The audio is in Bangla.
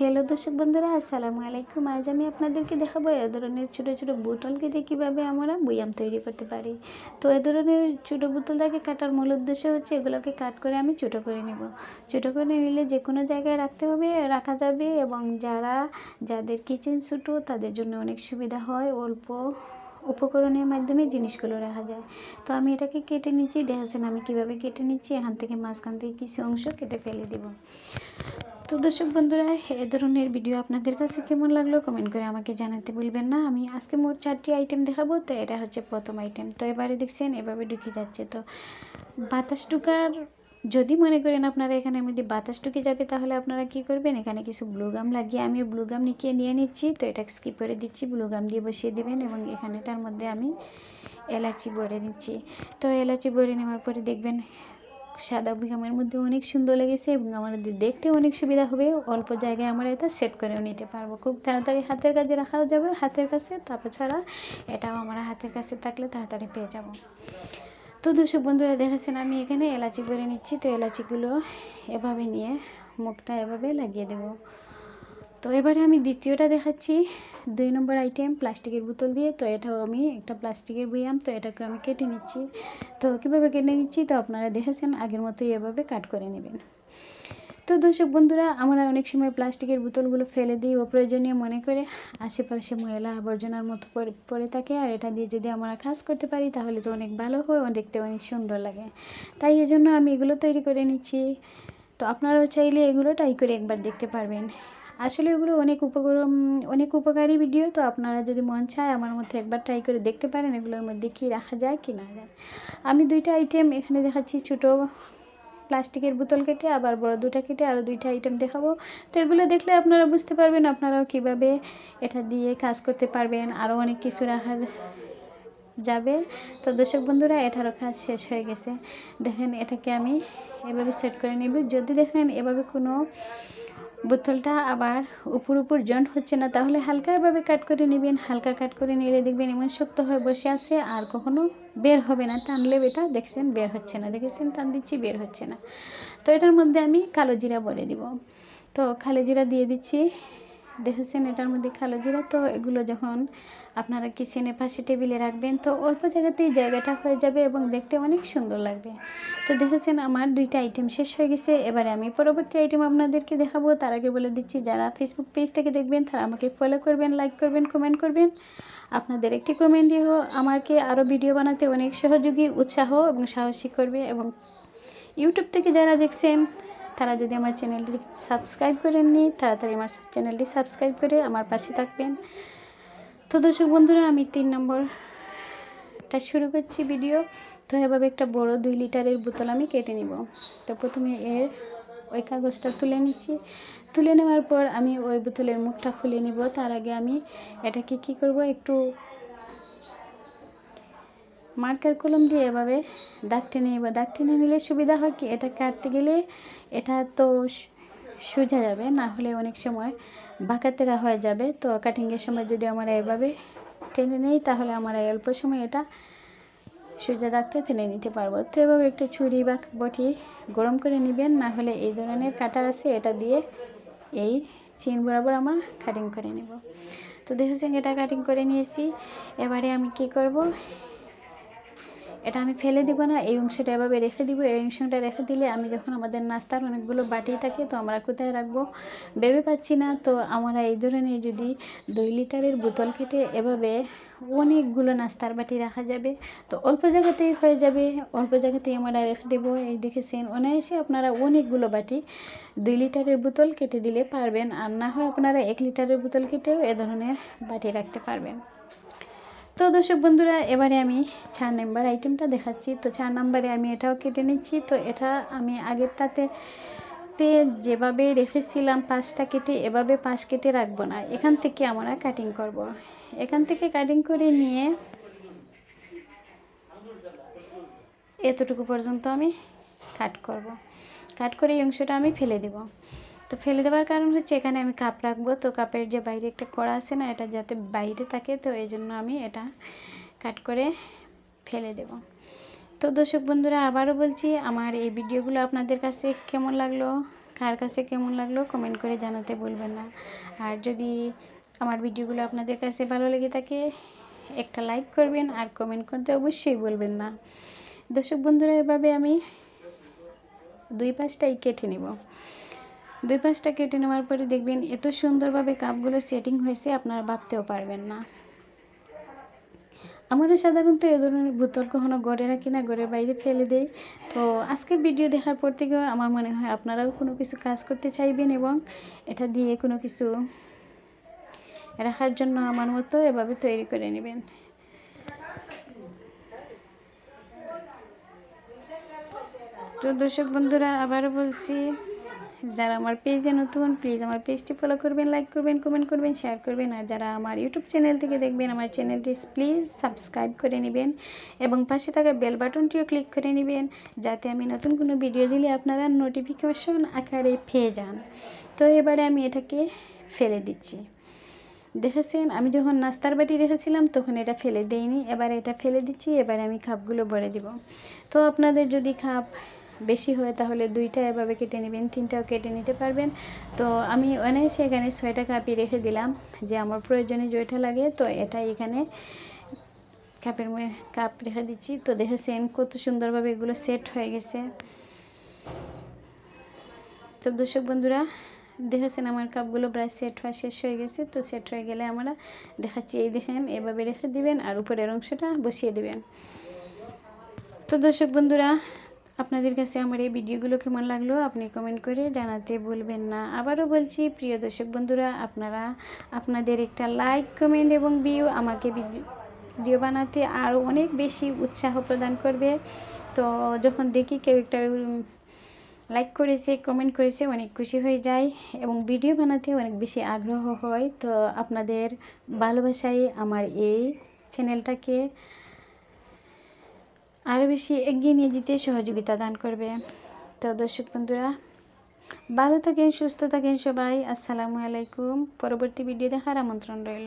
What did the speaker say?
হ্যালো দর্শক বন্ধুরা, আসসালামু আলাইকুম। আজ আমি আপনাদেরকে দেখাবো এ ধরনের ছোটো ছোটো বোতল কেটে কীভাবে আমরা বয়াম তৈরি করতে পারি। তো এ ধরনের ছোটো বোতলটাকে কাটার মূল উদ্দেশ্য হচ্ছে এগুলোকে কাট করে আমি ছোটো করে নেব। ছোটো করে নিলে যে কোনো জায়গায় রাখতে হবে, রাখা যাবে এবং যারা, যাদের কিচেন ছোটো, তাদের জন্য অনেক সুবিধা হয়। অল্প উপকরণের মাধ্যমে জিনিসগুলো রাখা যায়। তো আমি এটাকে কেটে নিচ্ছি দেখাচ্ছেন আমি কীভাবে কেটে নিচ্ছি, এখান থেকে মাঝখান থেকে কিছু অংশ কেটে ফেলে দেব। তো দর্শক বন্ধুরা, এ ধরনের ভিডিও আপনাদের কাছে কেমন লাগল কমেন্ট করে আমাকে জানাতে ভুলবেন না। আমি আজকে মোট চারটি আইটেম দেখাবো, তো এটা হচ্ছে প্রথম আইটেম তো এবারে দেখছেন, এভাবে ঢুকে যাচ্ছে। তো বাতাস ঢুকার, যদি মনে করেন আপনারা এখানে মধ্যে বাতাস ঢুকে যাবে, তাহলে আপনারা কি করবেন? এখানে কিছু ব্লুগাম লাগিয়ে আমি ব্লুগাম নিকিয়ে নিয়ে নিচ্ছি। তো এটা স্কিপ করে দিচ্ছি ব্লুগাম দিয়ে বসিয়ে দেবেন এবং এখানেটার মধ্যে আমি এলাচি ভরে নিচ্ছি। তো এলাচি ভরে নেওয়ার পরে দেখবেন সাদা বিহামের মধ্যে অনেক সুন্দর লেগেছে এবং আমাদের দেখতে অনেক সুবিধা হবে। অল্প জায়গায় আমরা এটা সেট করেও নিতে পারব। খুব তাড়াতাড়ি হাতের কাছে রাখাও যাবে হাতের কাছে, তারপর ছাড়া এটাও আমরা হাতের কাছে থাকলে তাড়াতাড়ি পেয়ে যাব। তো দর্শক বন্ধুরা দেখেছেন আমি এখানে এলাচি করে নিচ্ছি। তো এলাচিগুলো এভাবে নিয়ে মুখটা এভাবে লাগিয়ে দেব। তো এবারে আমি দ্বিতীয়টা দেখাচ্ছি। দুই নম্বর আইটেম প্লাস্টিকের বোতল দিয়ে। তো এটাও আমি একটা প্লাস্টিকের বয়াম, তো এটাকে আমি কেটে নিচ্ছি। তো কীভাবে কেটে নিচ্ছি? তো আপনারা দেখেছেন, আগের মতোই এভাবে কাট করে নেবেন। তো দর্শক বন্ধুরা, আমরা অনেক সময় প্লাস্টিকের বোতলগুলো ফেলে দিই অপ্রয়োজনীয় মনে করে। আশেপাশে ময়লা আবর্জনার মতো পড়ে থাকে। আর এটা দিয়ে যদি আমরা কাজ করতে পারি, তাহলে তো অনেক ভালো হয় দেখতে অনেক সুন্দর লাগে। তাই এজন্য আমি এগুলো তৈরি করে নিচ্ছি। তো আপনারাও চাইলে এগুলো ট্রাই করে একবার দেখতে পারবেন। আসলে এগুলো অনেক উপকার অনেক উপকারী ভিডিও তো আপনারা যদি মন চায় আমার মধ্যে একবার ট্রাই করে দেখতে পারেন, এগুলোর মধ্যে কী রাখা যায় কি না যায়। আমি দুইটা আইটেম এখানে দেখাচ্ছি, ছোটো প্লাস্টিকের বোতল কেটে, আবার বড় দুটা কেটে আরও দুইটা আইটেম দেখাবো। তো এগুলো দেখলে আপনারা বুঝতে পারবেন আপনারাও কীভাবে এটা দিয়ে কাজ করতে পারবেন আরও অনেক কিছু রাখা যাবে। তো দর্শক বন্ধুরা, এটারও কাজ শেষ হয়ে গেছে। দেখেন এটাকে আমি এভাবে সেট করে নেব। যদি দেখেন এভাবে কোনো বোতলটা আবার উপর উপর জয়েন্ট হচ্ছে না, তাহলে হালকাভাবে কাট করে নেবেন, হালকা কাট করে নিলে দেখবেন এমন শক্ত হয়ে বসে আছে আর কখনো বের হবে না। টানলে এটা দেখছেন বের হচ্ছে না, দেখেছেন টান দিচ্ছি বের হচ্ছে না। তো এটার মধ্যে আমি কালো জিরা বলে দিব। তো কালো জিরা দিয়ে দিচ্ছি দেখেছেন এটার মধ্যে কালো জিরা, তো এগুলো যখন আপনারা কিচেনের পাশে টেবিলে রাখবেন, তো অল্প জায়গাতেই জায়গাটা হয়ে যাবে এবং দেখতে অনেক সুন্দর লাগবে। তো দেখেছেন আমার দুইটা আইটেম শেষ হয়ে গেছে, এবারে আমি পরবর্তী আইটেম আপনাদেরকে দেখাবো। তার আগে বলে দিচ্ছি, যারা ফেসবুক পেজ থেকে দেখবেন, তারা আমাকে ফলো করবেন লাইক করবেন কমেন্ট করবেন। আপনাদের একটি কমেন্টই আমাকে আরও ভিডিও বানাতে অনেক সহযোগী, উৎসাহ এবং সাহসী করবে এবং ইউটিউব থেকে যারা দেখছেন তারা যদি আমার চ্যানেলটি সাবস্ক্রাইব করেননি তাড়াতাড়ি আমার চ্যানেলটি সাবস্ক্রাইব করে আমার পাশে থাকবেন। তো দর্শক বন্ধুরা, আমি তিন নম্বরটা শুরু করছি ভিডিও। তো এভাবে একটা বড় দুই লিটারের বোতল আমি কেটে নিব। তো প্রথমে এর ওই কাগজটা তুলে নিচ্ছি। তুলে নেওয়ার পর আমি ওই বোতলের মুখটা খুলে নিব। তার আগে আমি এটাকে কি করব? একটু মার্কার কলম দিয়ে এভাবে দাগ টেনে নেব দাগ টেনে নিলে সুবিধা হয় কি? এটা কাটতে গেলে এটা তো সোজা যাবে, না হলে অনেক সময় বাঁকাতেরা হয়ে যাবে। তো কাটিংয়ের সময় যদি আমরা এভাবে টেনে নেই, তাহলে আমরা অল্প সময় এটা সোজা দাগটা টেনে নিতে পারব। তো এভাবে একটু ছুরি বা বটি গরম করে নেবেন, না হলে এই ধরনের কাটা আছে, এটা দিয়ে এই চিন বরাবর আমরা কাটিং করে নেব। তো দেখেছেন, এটা কাটিং করে নিয়েছি। এবারে আমি কি করব? এটা আমি ফেলে দিব না, এই অংশটা এভাবে রেখে দিব, এই অংশটা রেখে দিলে আমি যখন আমাদের নাস্তার অনেকগুলো বাটি থাকে তো আমরা কোথায় রাখব? ভেবে পাচ্ছি না, তো আমরা এই ধরনের যদি দুই লিটারের বোতল কেটে এভাবে অনেকগুলো নাস্তার বাটি রাখা যাবে, তো অল্প জায়গাতেই হয়ে যাবে, অল্প জায়গাতেই আমরা রেখে দেবো। এই দেখেছেন অনায়াসে আপনারা অনেকগুলো বাটি দুই লিটারের বোতল কেটে দিলে পারবেন, আর না হয় আপনারা এক লিটারের বোতল কেটেও এ ধরনের বাটি রাখতে পারবেন। তো দর্শক বন্ধুরা, এবারে আমি চার নাম্বার আইটেমটা দেখাচ্ছি তো চার নাম্বারে আমি এটাও কেটে নিচ্ছি তো এটা আমি আগেরটাতে তে যেভাবে রেখেছিলাম, পাঁচটা কেটে এভাবে পাঁচ কেটে রাখব না এখান থেকে আমরা কাটিং করব। এখান থেকে কাটিং করে নিয়ে এতটুকু পর্যন্ত আমি কাট করব। কাট করে এই অংশটা আমি ফেলে দেব তো ফেলে দেওয়ার কারণ হচ্ছে এখানে আমি কাপ রাখব। তো কাপের যে বাইরে একটা কড়া আছে না, এটা যাতে বাইরে থাকে, তো এই জন্য আমি এটা কাট করে ফেলে দেব। তো দর্শক বন্ধুরা, আবারও বলছি, আমার এই ভিডিওগুলো আপনাদের কাছে কেমন লাগল, কার কাছে কেমন লাগল কমেন্ট করে জানাতে ভুলবেন না। আর যদি আমার ভিডিওগুলো আপনাদের কাছে ভালো লেগে থাকে, একটা লাইক করবেন আর কমেন্ট করতে অবশ্যই বলবেন না। দর্শক বন্ধুরা, এভাবে আমি দুই পাশটাই কেটে নেব। দুই পাশটা কেটে নেওয়ার পরে দেখবেন এত সুন্দরভাবে কাপগুলো সেটিং হয়েছে, আপনারা ভাবতেও পারবেন না। আমরা সাধারণত এ ধরনের বোতল কখনো গড়ে রাখি না, ঘরের বাইরে ফেলে দেই। তো আজকের ভিডিও দেখার পর থেকে আমার মনে হয় আপনারাও কোনো কিছু কাজ করতে চাইবেন এবং এটা দিয়ে কোনো কিছু রাখার জন্য আমার মতো এভাবে তৈরি করে নেবেন। তো দর্শক বন্ধুরা, আবারও বলছি যারা আমার পেজে নতুন প্লিজ আমার পেজটি ফলো করবেন লাইক করবেন কমেন্ট করবেন শেয়ার করবেন। আর যারা আমার ইউটিউব চ্যানেল থেকে দেখবেন, আমার চ্যানেলটি প্লিজ সাবস্ক্রাইব করে নেবেন এবং পাশে থাকা বেল বাটনটিও ক্লিক করে নেবেন, যাতে আমি নতুন কোনো ভিডিও দিলে আপনারা নোটিফিকেশন আকারে পেয়ে যান। তো এবারে আমি এটাকে ফেলে দিচ্ছি। দেখেছেন? আমি যখন নাস্তার বাটি রেখেছিলাম, তখন এটা ফেলে দেইনি। এবার এটা ফেলে দিচ্ছি, এবারে আমি খাপগুলো ভরে দিব। তো আপনাদের যদি খাপ বেশি হয় তাহলে দুইটা এভাবে কেটে নেবেন, তিনটাও কেটে নিতে পারবেন। তো আমি অনায়াসে এখানে ছয়টা কাপই রেখে দিলাম যে আমার প্রয়োজনে যেটা লাগে, তো এটা এখানে কাপের মধ্যে কাপ রেখে দিচ্ছি। তো দেখেছেন কত সুন্দরভাবে এগুলো সেট হয়ে গেছে। তো দর্শক বন্ধুরা, দেখেছেন আমার কাপগুলো প্রায় সেট হওয়া শেষ হয়ে গেছে। তো সেট হয়ে গেলে আমরা দেখাচ্ছি, এই দেখেন, এভাবে রেখে দিবেন আর উপরের অংশটা বসিয়ে দিবেন। তো দর্শক বন্ধুরা আপনাদের কাছে আমার এই ভিডিওগুলো কেমন লাগল আপনি কমেন্ট করে জানাতে ভুলবেন না। আবারও বলছি, প্রিয় দর্শক বন্ধুরা, আপনারা আপনাদের একটা লাইক কমেন্ট এবং ভিউ আমাকে ভিডিও বানাতে আরও অনেক বেশি উৎসাহ প্রদান করবে। তো যখন দেখি কেউ একটা লাইক করেছে কমেন্ট করেছে, অনেক খুশি হয়ে যায় এবং ভিডিও বানাতে অনেক বেশি আগ্রহ হয়। তো আপনাদের ভালোবাসাই আমার এই চ্যানেলটাকে আরও বেশি এগিয়ে নিয়ে যেতে সহযোগিতা দান করবে। তো দর্শক বন্ধুরা, ভালো থাকেন, সুস্থ থাকেন সবাই। আসসালামু আলাইকুম। পরবর্তী ভিডিও দেখার আমন্ত্রণ রইল।